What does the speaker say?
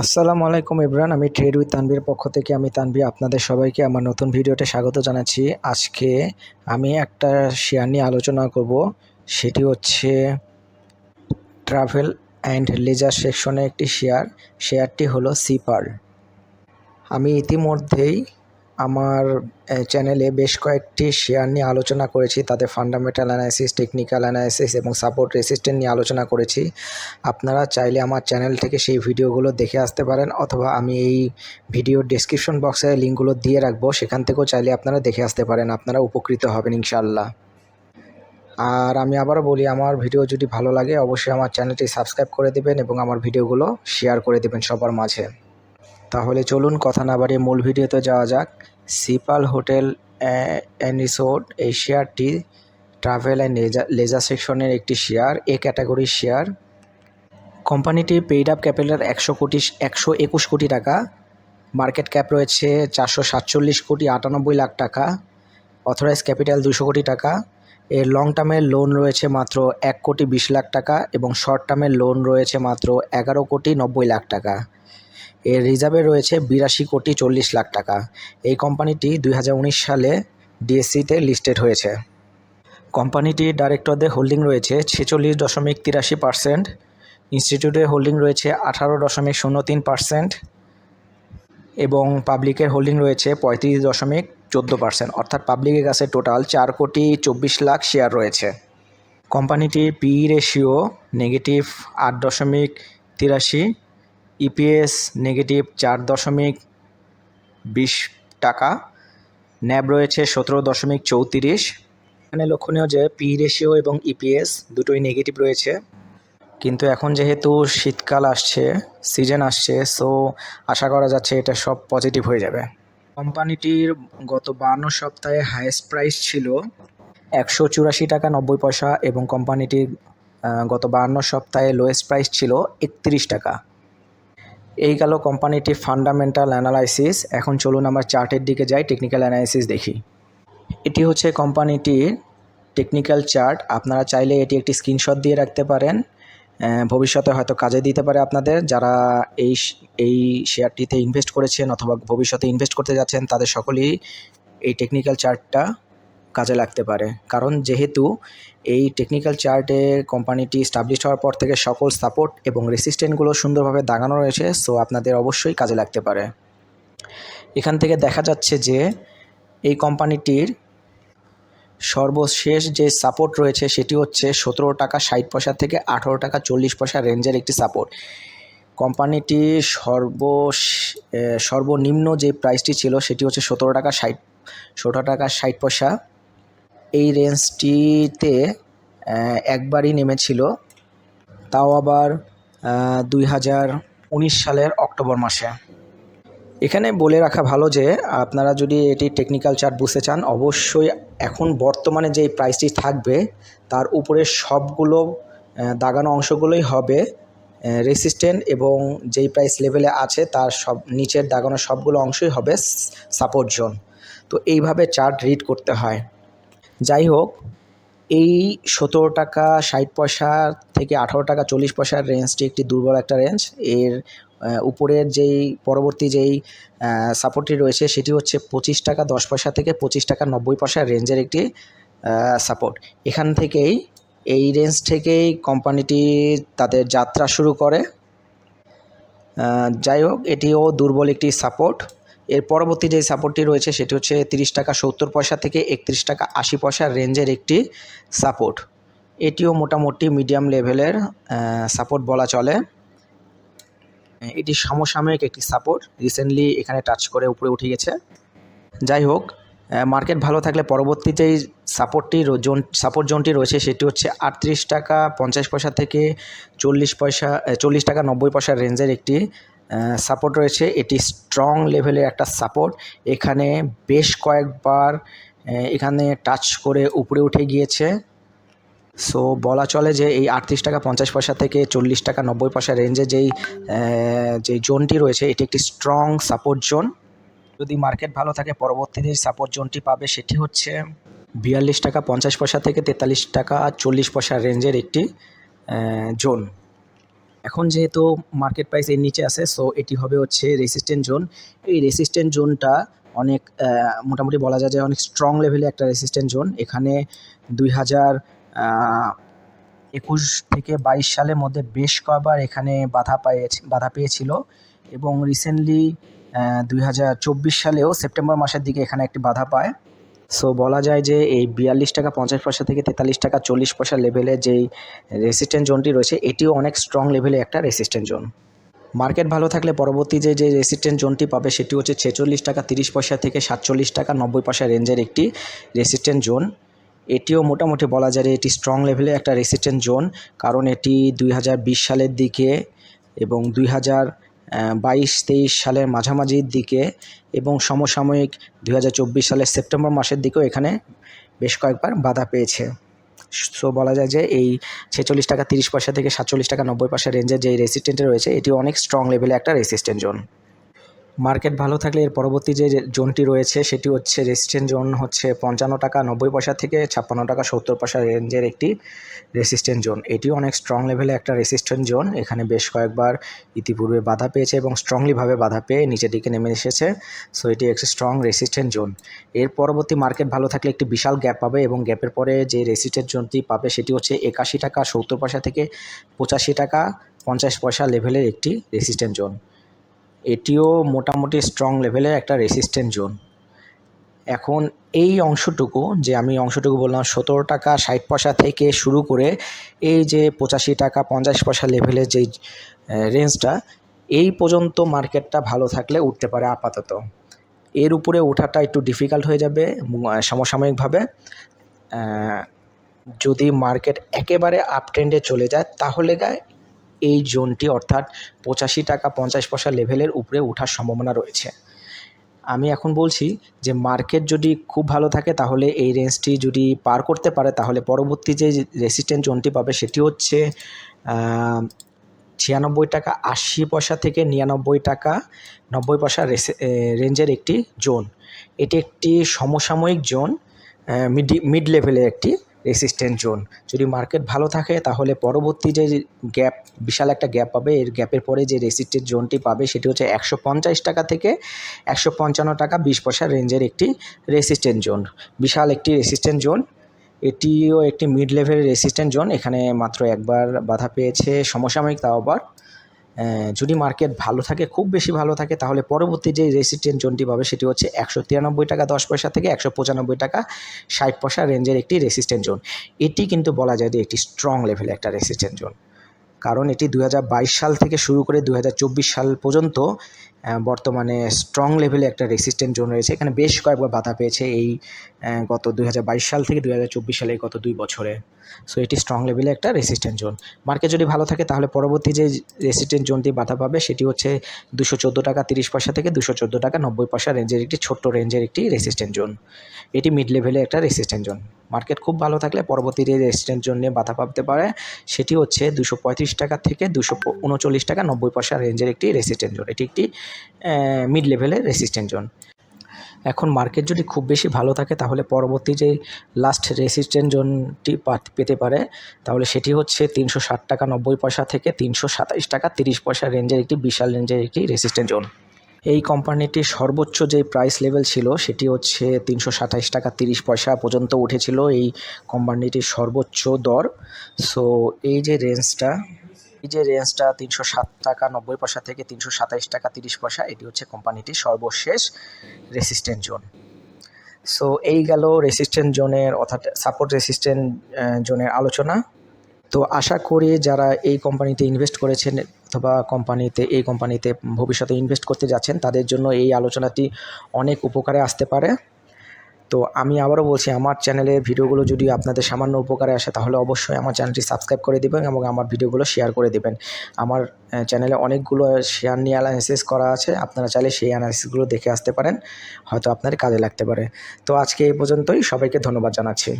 আসসালামু আলাইকুম ইবরান, আমি ট্রেড উইথ তানবির পক্ষ থেকে আমি তানবি আপনাদের সবাইকে আমার নতুন ভিডিওতে স্বাগত জানাচ্ছি। আজকে আমি একটা শেয়ার নিয়ে আলোচনা করব, সেটি হচ্ছে ট্রাভেল অ্যান্ড লেজার সেকশনে একটি শেয়ার শেয়ারটি হলো সিপার আমি ইতিমধ্যেই আমার চ্যানেলে বেশ কয়েকটি শেয়ার নিয়ে আলোচনা করেছি। তাদের ফান্ডামেন্টাল অ্যানালাইসিস টেকনিক্যাল অ্যানালাইসিস এবং সাপোর্ট রেসিস্ট্যান্ট নিয়ে আলোচনা করেছি। আপনারা চাইলে আমার চ্যানেল থেকে সেই ভিডিওগুলো দেখে আসতে পারেন অথবা আমি এই ভিডিওর ডেসক্রিপশন বক্সে লিঙ্কগুলো দিয়ে রাখব। সেখান থেকেও চাইলে আপনারা দেখে আসতে পারেন। আপনারা উপকৃত হবেন ইনশাল্লাহ আর আমি আবারও বলি, আমার ভিডিও যদি ভালো লাগে, অবশ্যই আমার চ্যানেলটি সাবস্ক্রাইব করে দেবেন এবং আমার ভিডিওগুলো শেয়ার করে দেবেন সবার মাঝে। তাহলে চলুন কথা না বাড়িয়ে মূল ভিডিওতে যাওয়া যাক। সিপাল হোটেল অ্যান্ড রিসোর্ট, এই শেয়ারটি ট্রাভেল অ্যান্ড লেজার সেকশনের একটি শেয়ার, এ ক্যাটাগরির শেয়ার। কোম্পানিটি পেইড আপ ক্যাপিটাল একশো কোটি, একশো একুশ কোটি টাকা। মার্কেট ক্যাপ রয়েছে চারশো সাতচল্লিশ কোটি আটানব্বই লাখ টাকা। অথরাইজ ক্যাপিটাল দুশো কোটি টাকা। এর লং টার্মের লোন রয়েছে মাত্র এক কোটি বিশ লাখ টাকা এবং শর্ট টার্মের লোন রয়েছে মাত্র এগারো কোটি নব্বই লাখ টাকা। এর রিজার্ভে রয়েছে বিরাশি কোটি চল্লিশ লাখ টাকা। এই কোম্পানিটি দুই হাজার উনিশ সালে ডিএসসিতে লিস্টেড হয়েছে। কোম্পানিটির ডাইরেক্টরদের হোল্ডিং রয়েছে ছেচল্লিশ দশমিক তিরাশি পার্সেন্ট, ইনস্টিটিউটের হোল্ডিং রয়েছে আঠারো দশমিক শূন্য তিন পার্সেন্ট এবং পাবলিকের হোল্ডিং রয়েছে পঁয়ত্রিশ দশমিক চোদ্দ পার্সেন্ট, অর্থাৎ পাবলিকের কাছে টোটাল চার কোটি চব্বিশ লাখ শেয়ার রয়েছে। কোম্পানিটির পি রেশিও নেগেটিভ আট দশমিক তিরাশি ইপিএস নেগেটিভ চার দশমিক বিশ টাকা। ন্যাব রয়েছে সতেরো দশমিক চৌত্রিশ। এখানে লক্ষণীয় যে পি রেশিও এবং ইপিএস দুটোই নেগেটিভ রয়েছে। কিন্তু এখন যেহেতু শীতকাল আসছে সিজন আসছে সো আশা করা যাচ্ছে এটা সব পজিটিভ হয়ে যাবে। কোম্পানিটির গত বান্ন সপ্তাহে হায়েস্ট প্রাইস ছিল একশো চুরাশি টাকা নব্বই পয়সা এবং কোম্পানিটির গত বান্ন সপ্তাহে লোয়েস্ট প্রাইস ছিল একত্রিশ টাকা। এই গেল কোম্পানিটির ফান্ডামেন্টাল অ্যানালাইসিস এখন চলুন আমরা চার্টের দিকে যাই টেকনিক্যাল অ্যানালাইসিস দেখি। এটি হচ্ছে কোম্পানিটির টেকনিক্যাল চার্ট আপনারা চাইলে এটি একটি স্ক্রিনশট দিয়ে রাখতে পারেন। ভবিষ্যতে হয়তো কাজে দিতে পারে আপনাদের। যারা এই এই শেয়ারটিতে ইনভেস্ট করেছেন অথবা ভবিষ্যতে ইনভেস্ট করতে যাচ্ছেন, তাদের সকলেই এই টেকনিক্যাল চার্টটা কাজে লাগতে পারে। কারণ যেহেতু এই টেকনিক্যাল চার্টে কোম্পানিটি স্টাবলিশ হওয়ার পর থেকে সকল সাপোর্ট এবং রেসিস্ট্যান্টগুলো সুন্দরভাবে দাগানো রয়েছে সো আপনাদের অবশ্যই কাজে লাগতে পারে। এখান থেকে দেখা যাচ্ছে যে এই কোম্পানিটির সর্বশেষ যে সাপোর্ট রয়েছে সেটি হচ্ছে সতেরো টাকা ষাট পয়সা থেকে আঠেরো টাকা চল্লিশ পয়সা রেঞ্জের একটি সাপোর্ট কোম্পানিটি সর্ব সর্বনিম্ন যে প্রাইসটি ছিল সেটি হচ্ছে সতেরো টাকা ষাট, সতেরো টাকা ষাট পয়সা। এই রেঞ্জটিতে একবারই নেমেছিল। তাও আবার দুই হাজার উনিশ সালের অক্টোবর মাসে। এখানে বলে রাখা ভালো যে, আপনারা যদি এটি টেকনিক্যাল চার্ট বুঝতে চান, অবশ্যই এখন বর্তমানে যেই প্রাইসটি থাকবে, তার উপরে সবগুলো দাগানো অংশগুলোই হবে রেসিস্ট্যান্ট এবং যেই প্রাইস লেভেলে আছে, তার সব, নিচের দাগানো সবগুলো অংশই হবে সাপোর্ট জোন তো এইভাবে চার্ট রিড করতে হয়। যাই হোক এই সতেরো টাকা, ষাট পয়সা থেকে আঠারো টাকা, চল্লিশ পয়সার রেঞ্জটি একটি দুর্বল একটা রেঞ্জ এর উপরের যেই, পরবর্তী যেই সাপোর্টটি রয়েছে, সেটি হচ্ছে পঁচিশ টাকা, দশ পয়সা থেকে পঁচিশ টাকা, নব্বই পয়সা রেঞ্জের একটি সাপোর্ট এখান থেকেই, এই রেঞ্জ থেকেই কোম্পানিটি তাদের যাত্রা শুরু করে। যাই হোক এটিও দুর্বল একটি সাপোর্ট এর পরবর্তী যে সাপোর্টটি রয়েছে, সেটি হচ্ছে তিরিশ টাকা সত্তর পয়সা থেকে একত্রিশ টাকা আশি পয়সা রেঞ্জের একটি সাপোর্ট এটিও মোটামুটি মিডিয়াম লেভেলের সাপোর্ট বলা চলে। এটি সমসাময়িক একটি সাপোর্ট রিসেন্টলি এখানে টাচ করে উপরে উঠে গেছে। যাই হোক মার্কেট ভালো থাকলে পরবর্তী যেই সাপোর্টটি জোন সাপোর্ট জোনটি রয়েছে, সেটি হচ্ছে আটত্রিশ টাকা পঞ্চাশ পয়সা থেকে চল্লিশ পয়সা চল্লিশ টাকা নব্বই পয়সার রেঞ্জের একটি সাপোর্ট রয়েছে। এটি স্ট্রং লেভেলের একটা সাপোর্ট এখানে বেশ কয়েকবার এখানে টাচ করে উপরে উঠে গিয়েছে। সো বলা চলে যে এই আটত্রিশ টাকা পঞ্চাশ পয়সা থেকে চল্লিশ টাকা নব্বই পয়সা রেঞ্জে যেই যে জোনটি রয়েছে, এটি একটি স্ট্রং সাপোর্ট জোন যদি মার্কেট ভালো থাকে, পরবর্তীতে সাপোর্ট জোনটি পাবে সেটি হচ্ছে বিয়াল্লিশ টাকা পঞ্চাশ পয়সা থেকে তেতাল্লিশ টাকা চল্লিশ পয়সা রেঞ্জের একটি জোন এখন যেহেতু মার্কেট প্রাইস এর নিচে আছে সো এটি হবে হচ্ছে রেসিস্ট্যান্ট জোন এই রেসিস্ট্যান্ট জোনটা অনেক মোটামুটি বলা যায় যে অনেক স্ট্রং লেভেলে একটা রেসিস্ট্যান্ট জোন এখানে দুই হাজার একুশ থেকে বাইশ সালের মধ্যে বেশ কয়েকবার এখানে বাধা পেয়েছে, বাধা পেয়েছিল এবং রিসেন্টলি দুই হাজার চব্বিশ সালেও সেপ্টেম্বর মাসের দিকে এখানে একটি বাধা পায়। সো বলা যায় যে এই বিয়াল্লিশ টাকা, পঞ্চাশ পয়সা থেকে তেতাল্লিশ টাকা, চল্লিশ পয়সা লেভেলে যেই রেসিস্ট্যান্ট জোনটি রয়েছে, এটিও অনেক স্ট্রং লেভেলে একটা রেসিস্ট্যান্ট জোন মার্কেট ভালো থাকলে পরবর্তী যে যে রেসিস্ট্যান্ট জোনটি পাবে, সেটি হচ্ছে ছেচল্লিশ টাকা, তিরিশ পয়সা থেকে সাতচল্লিশ টাকা, নব্বই পয়সা রেঞ্জের একটি রেসিস্ট্যান্ট জোন এটিও মোটামুটি বলা যায় এটি স্ট্রং লেভেলে একটা রেসিস্ট্যান্ট জোন কারণ এটি দুই হাজার বিশ সালের দিকে এবং দুই হাজার বাইশ তেইশ সালের মাঝামাঝির দিকে এবং সমসাময়িক দু হাজার চব্বিশ সালের সেপ্টেম্বর মাসের দিকেও এখানে বেশ কয়েকবার বাধা পেয়েছে। সো বলা যায় যে এই ছেচল্লিশ টাকা তিরিশ পয়সা থেকে সাতচল্লিশ টাকা নব্বই পয়সা রেঞ্জের যে রেসিস্ট্যান্টে রয়েছে, এটি অনেক স্ট্রং লেভেলে একটা রেসিস্ট্যান্ট জোন মার্কেট ভালো থাকলে এর পরবর্তী যে জোনটি রয়েছে, সেটি হচ্ছে রেসিস্ট্যান্ট জোন হচ্ছে পঞ্চান্ন টাকা নব্বই পয়সা থেকে ছাপ্পান্ন টাকা সত্তর পয়সা রেঞ্জের একটি রেসিস্ট্যান্ট জোন। এটিও অনেক স্ট্রং লেভেলে একটা রেসিস্ট্যান্ট জোন। এখানে বেশ কয়েকবার ইতিপূর্বে বাধা পেয়েছে এবং স্ট্রংলিভাবে বাধা পেয়ে নিচের দিকে নেমে এসেছে। সো এটি একটি স্ট্রং রেসিস্ট্যান্ট জোন। এর পরবর্তী মার্কেট ভালো থাকলে একটি বিশাল গ্যাপ পাবে এবং গ্যাপের পরে যে রেসিস্ট্যান্ট জোনটি পাবে, সেটি হচ্ছে একাশি টাকা সত্তর পয়সা থেকে পঁচাশি টাকা পঞ্চাশ পয়সা লেভেলের একটি রেসিস্ট্যান্ট জোন। এটিও মোটামুটি স্ট্রং লেভেলের একটা রেসিস্ট্যান্ট জোন এখন এই অংশটুকু, যে আমি অংশটুকু বললাম, সতেরো টাকা ষাট পয়সা থেকে শুরু করে এই যে পঁচাশি টাকা পঞ্চাশ পয়সা লেভেলের যেই রেঞ্জটা এই পর্যন্ত মার্কেটটা ভালো থাকলে উঠতে পারে আপাতত। এর উপরে ওঠাটা একটু ডিফিকাল্ট হয়ে যাবে সমসাময়িকভাবে। যদি মার্কেট একেবারে আপ ট্রেন্ডে চলে যায়, তাহলে গায়ে এই জোনটি অর্থাৎ পঁচাশি টাকা পঞ্চাশ পয়সা লেভেলের উপরে ওঠার সম্ভাবনা রয়েছে। আমি এখন বলছি যে মার্কেট যদি খুব ভালো থাকে তাহলে এই রেঞ্জটি যদি পার করতে পারে তাহলে পরবর্তী যে রেসিস্ট্যান্ট জোনটি পাবে সেটি হচ্ছে ছিয়ানব্বই টাকা আশি পয়সা থেকে নিরানব্বই টাকা নব্বই পয়সা রেঞ্জের একটি জোন। এটি একটি সমসাময়িক জোন মিড মিড লেভেলের একটি রেসিস্ট্যান্ট জোন যদি মার্কেট ভালো থাকে, তাহলে পরবর্তী যে গ্যাপ বিশাল একটা গ্যাপ পাবে, এর গ্যাপের পরে যে রেসিস্ট্যান্ট জোনটি পাবে, সেটি হচ্ছে একশো পঞ্চাশ টাকা থেকে একশো পঞ্চান্ন টাকা বিশ পয়সা রেঞ্জের একটি রেসিস্ট্যান্ট জোন বিশাল একটি রেসিস্ট্যান্ট জোন এটিও একটি মিড লেভেলের রেসিস্ট্যান্ট জোন এখানে মাত্র একবার বাধা পেয়েছে সমসাময়িক তাও আবার। যদি মার্কেট ভালো থাকে, খুব বেশি ভালো থাকে, তাহলে পরবর্তী যে রেসিস্ট্যান্ট জোনটি পাবে, সেটি হচ্ছে একশো তিরানব্বই টাকা, দশ পয়সা থেকে একশো পঁচানব্বই টাকা, ষাট পয়সা রেঞ্জের একটি রেসিস্ট্যান্ট জোন এটি কিন্তু বলা যায় যে একটি স্ট্রং লেভেলের একটা রেসিস্ট্যান্ট জোন কারণ এটি দু হাজার বাইশ সাল থেকে শুরু করে দু হাজার চব্বিশ সাল পর্যন্ত বর্তমানে স্ট্রং লেভেলে একটা রেসিস্ট্যান্ট জোন রয়েছে। এখানে বেশ কয়েকবার বাধা পেয়েছে এই গত দুই হাজার বাইশ সাল থেকে দু হাজার চব্বিশ সালের গত দুই বছরে। সো এটি স্ট্রং লেভেলে একটা রেসিস্ট্যান্ট জোন মার্কেট যদি ভালো থাকে, তাহলে পরবর্তী যে রেসিস্ট্যান্ট জোনটি বাধা পাবে, সেটি হচ্ছে দুশো চোদ্দ টাকা তিরিশ পয়সা থেকে দুশো চোদ্দ টাকা নব্বই পয়সা রেঞ্জের একটি ছোট্ট রেঞ্জের একটি রেসিস্ট্যান্ট জোন এটি মিড লেভেলে একটা রেসিস্ট্যান্ট জোন মার্কেট খুব ভালো থাকলে পরবর্তী যে রেসিস্ট্যান্ট জোন নিয়ে বাধা পাতে পারে, সেটি হচ্ছে দুশো টাকা থেকে দুশো উনচল্লিশ টাকা নব্বই পয়সা রেঞ্জের একটি রেসিস্ট্যান্ট জোন। এটি একটি মিড লেভেলের রেসিস্ট্যান্ট জোন। এখন মার্কেট যদি খুব বেশি ভালো থাকে, তাহলে পরবর্তী যে লাস্ট রেসিস্ট্যান্ট জোনটি পেতে পারে, তাহলে সেটি হচ্ছে তিনশো ষাট টাকা নব্বই পয়সা থেকে তিনশো টাকা তিরিশ পয়সা রেঞ্জের একটি বিশাল রেঞ্জের একটি রেসিস্ট্যান্ট জোন। এই কোম্পানিটির সর্বোচ্চ যে প্রাইস লেভেল ছিল, সেটি হচ্ছে তিনশো সাতাইশ টাকা তিরিশ পয়সা পর্যন্ত উঠেছিল এই কোম্পানিটির সর্বোচ্চ দর। সো এই যে রেঞ্জটা এই যে রেঞ্জটা তিনশো সাত টাকা নব্বই পয়সা থেকে তিনশো সাতাইশ টাকা তিরিশ পয়সা, এটি হচ্ছে কোম্পানিটির সর্বশেষ রেসিস্ট্যান্ট জোন সো এই গেল রেসিস্ট্যান্ট জোনের অর্থাৎ সাপোর্ট রেসিস্ট্যান্ট জোনের আলোচনা। তো আশা করি যারা এই কোম্পানিতে ইনভেস্ট করেছেন অথবা কোম্পানিতে, এই কোম্পানিতে ভবিষ্যতে ইনভেস্ট করতে যাচ্ছেন, তাদের জন্য এই আলোচনাটি অনেক উপকারে আসতে পারে। তো আমি আবারও বলছি, আমার চ্যানেলের ভিডিওগুলো যদি আপনাদের সামান্য উপকারে আসে, তাহলে অবশ্যই আমার চ্যানেলটি সাবস্ক্রাইব করে দেবেন এবং আমার ভিডিওগুলো শেয়ার করে দেবেন। আমার চ্যানেলে অনেকগুলো শেয়ার নিয়ে অ্যানালিসিস করা আছে, আপনারা চাইলে সেই অ্যানালিসিসগুলো দেখে আসতে পারেন, হয়তো আপনার কাজে লাগতে পারে। তো আজকে এই পর্যন্তই, সবাইকে ধন্যবাদ জানাচ্ছি।